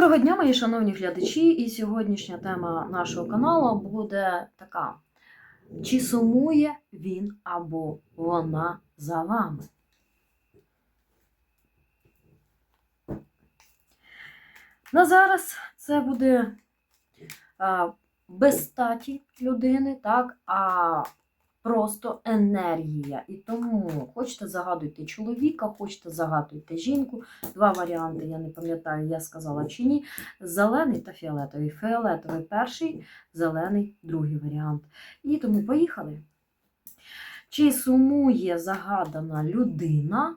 Доброго дня, мої шановні глядачі. І сьогоднішня тема нашого каналу буде така: чи сумує він або вона за вами? На зараз це буде без статі людини, так, а просто енергія. І тому хочете загадуйте чоловіка, хочете загадуйте жінку. Два варіанти, я не пам'ятаю, я сказала чи ні. Зелений та фіолетовий. Фіолетовий перший, зелений другий варіант. І тому поїхали. Чи сумує загадана людина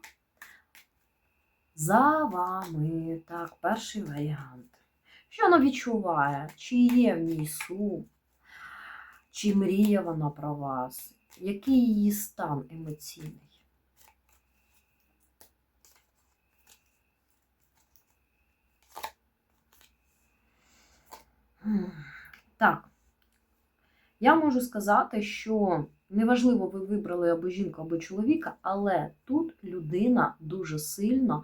за вами? Так, перший варіант. Що вона відчуває? Чи є в ній сум? Чи мріє вона про вас? Який її стан емоційний? Так. Я можу сказати, що неважливо, ви вибрали або жінку, або чоловіка, але тут людина дуже сильно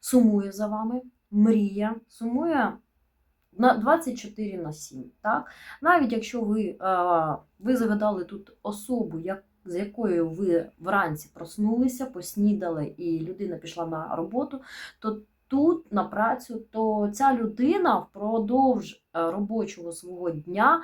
сумує за вами, мріє, сумує на 24 на 7. Так? Навіть якщо ви, ви загадали тут особу, як, з якою ви вранці проснулися, поснідали, і людина пішла на роботу, то тут на працю, то ця людина впродовж е, робочого свого дня.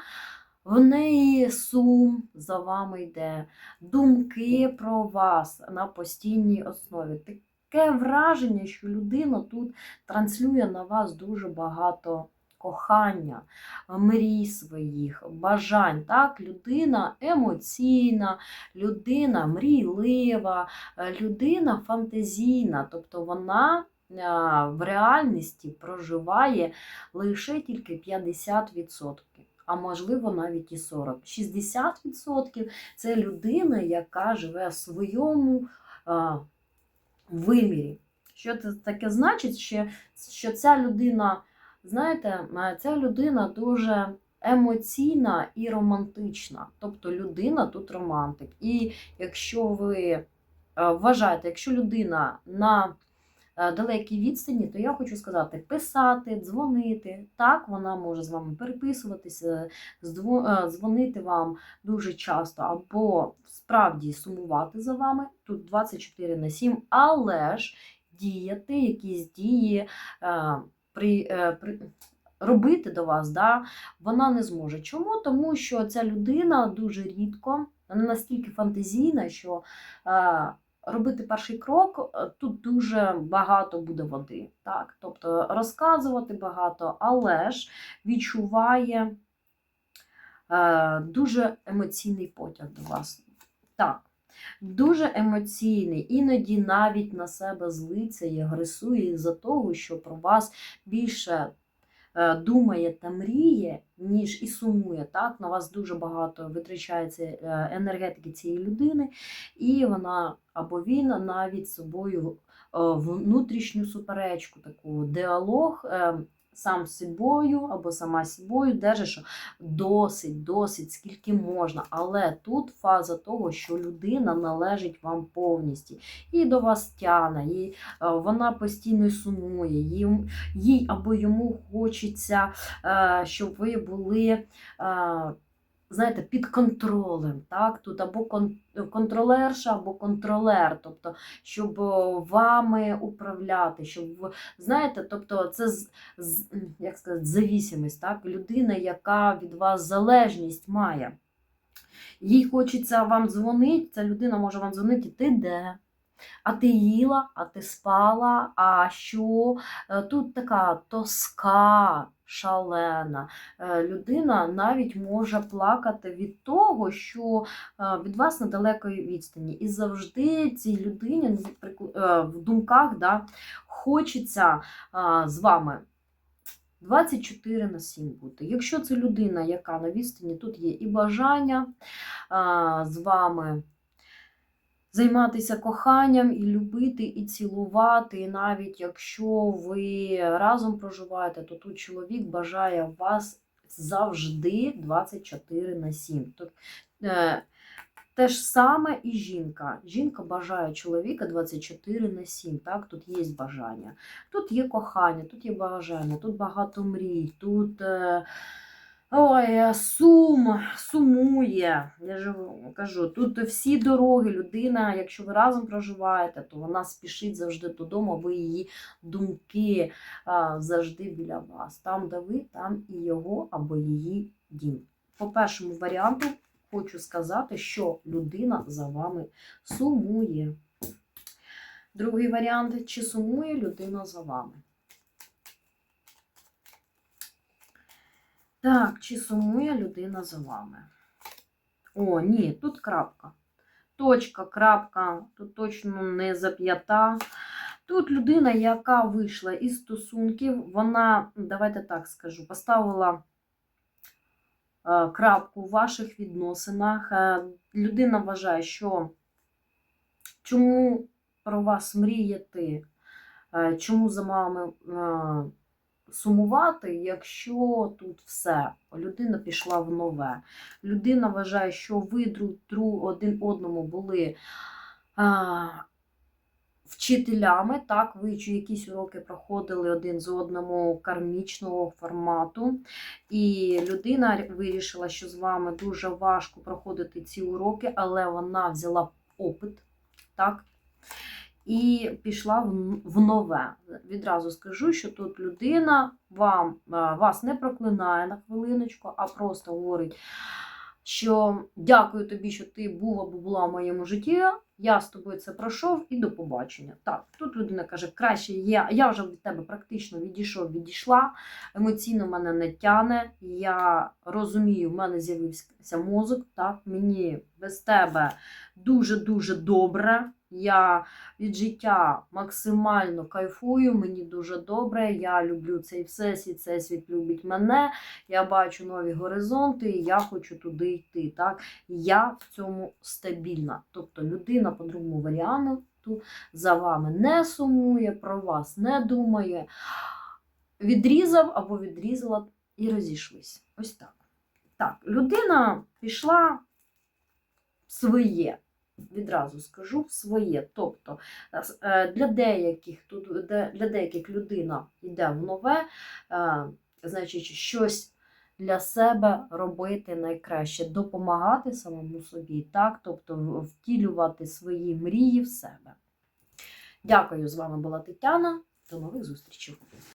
В неї сум за вами йде, думки про вас на постійній основі. Таке враження, що людина тут транслює на вас дуже багато кохання, мрій своїх, бажань. Так? Людина емоційна, людина мрійлива, е, людина фантазійна, тобто вона е, в реальності проживає лише тільки 50%. А можливо, навіть і 40. 60% це людина, яка живе в своєму а, вимірі. Що це таке значить? Що, що ця людина, знаєте, ця людина дуже емоційна і романтична. Тобто людина тут романтик. І якщо ви вважаєте, якщо людина на далекій відстані, то я хочу сказати, писати, дзвонити. Так, вона може з вами переписуватися, дзвонити вам дуже часто, або справді сумувати за вами. Тут 24 на 7, але ж діяти, якісь дії при. при Робити до вас, да, вона не зможе. Чому? Тому що ця людина дуже рідко, вона настільки фантазійна, що робити перший крок, е, тут дуже багато буде води. Так? Тобто розказувати багато, але ж відчуває е, дуже емоційний потяг до вас. Так. Дуже емоційний, іноді навіть на себе злиться і агресує за того, що про вас більше Е, думає та мріє, ніж і сумує. Так? На вас дуже багато витрачається е, енергетики цієї людини, і вона або він навіть собою е, внутрішню суперечку, таку діалог сам собою або сама собою держиш, досить, досить, скільки можна. Але тут фаза того, що людина належить вам повністю. І до вас тяне, і е, вона постійно сумує, їй, або йому хочеться, е, щоб ви були. Е, знаєте, під контролем. Так? Тут або контролерша, або контролер, тобто, щоб вами управляти, щоб знаєте, тобто це як сказати, завісимість, так? людина, яка від вас залежність має. Їй хочеться вам дзвонити, ця людина може вам дзвонити, ти де? А ти їла, а ти спала, а що? Е, тут така тоска шалена. Е, людина навіть може плакати від того, що е, від вас на далекої відстані. І завжди цій людині в думках да, хочеться з вами. 24 на 7 бути. Якщо це людина, яка на відстані, тут є і бажання а, з вами займатися коханням і любити, і цілувати. І навіть якщо ви разом проживаєте, то тут чоловік бажає вас завжди 24 на 7. Тобто, Те ж саме і жінка. Жінка бажає чоловіка 24 на 7. Так? Тут є бажання. Тут є кохання, тут є бажання, тут багато мрій, тут е, ой, е, сум, сумує. Я ж кажу, тут всі дороги. Людина, якщо ви разом проживаєте, то вона спішить завжди додому, або її думки завжди біля вас. Там, де ви, там і його або її дім. По першому варіанту хочу сказати, що людина за вами сумує. Другий варіант, чи сумує людина за вами? Так, чи сумує людина за вами? О, ні, тут крапка. Точка, крапка, тут точно не зап'ята. Тут людина, яка вийшла із стосунків, вона, давайте так скажу, поставила е, крапку в ваших відносинах. Е, Людина вважає, що чому про вас мріяти, е, чому за вами сумувати, якщо тут все, людина пішла в нове. Людина вважає, що ви друг, друг один одному були а, вчителями, так, ви чи якісь уроки проходили один з одному кармічного формату, і людина вирішила, що з вами дуже важко проходити ці уроки, але вона взяла опит, так, і пішла в- нове. Відразу скажу, що тут людина вам, вас не проклинає на хвилиночку, а просто говорить, що дякую тобі, що ти був або була в моєму житті. Я з тобою це пройшов і до побачення. Так, тут людина каже, краще я, я вже від тебе практично відійшов, відійшла. Емоційно мене не тяне. Я розумію, в мене з'явився мозок. Так, мені без тебе дуже-дуже добре. Я від життя максимально кайфую, мені дуже добре. Я люблю цей всесвіт, цей світ любить мене. Я бачу нові горизонти, і я хочу туди йти. Так? Я в цьому стабільна. Тобто людина по другому варіанту за вами не сумує, про вас не думає. Відрізав або відрізала і розійшлись. Ось так. Так, людина пішла своє відразу скажу своє. Тобто е, для деяких тут для деяких людина йде в нове, е, значить, щось для себе робити найкраще, допомагати самому собі, так? тобто втілювати свої мрії в себе. Дякую, з вами була Тетяна. До нових зустрічей.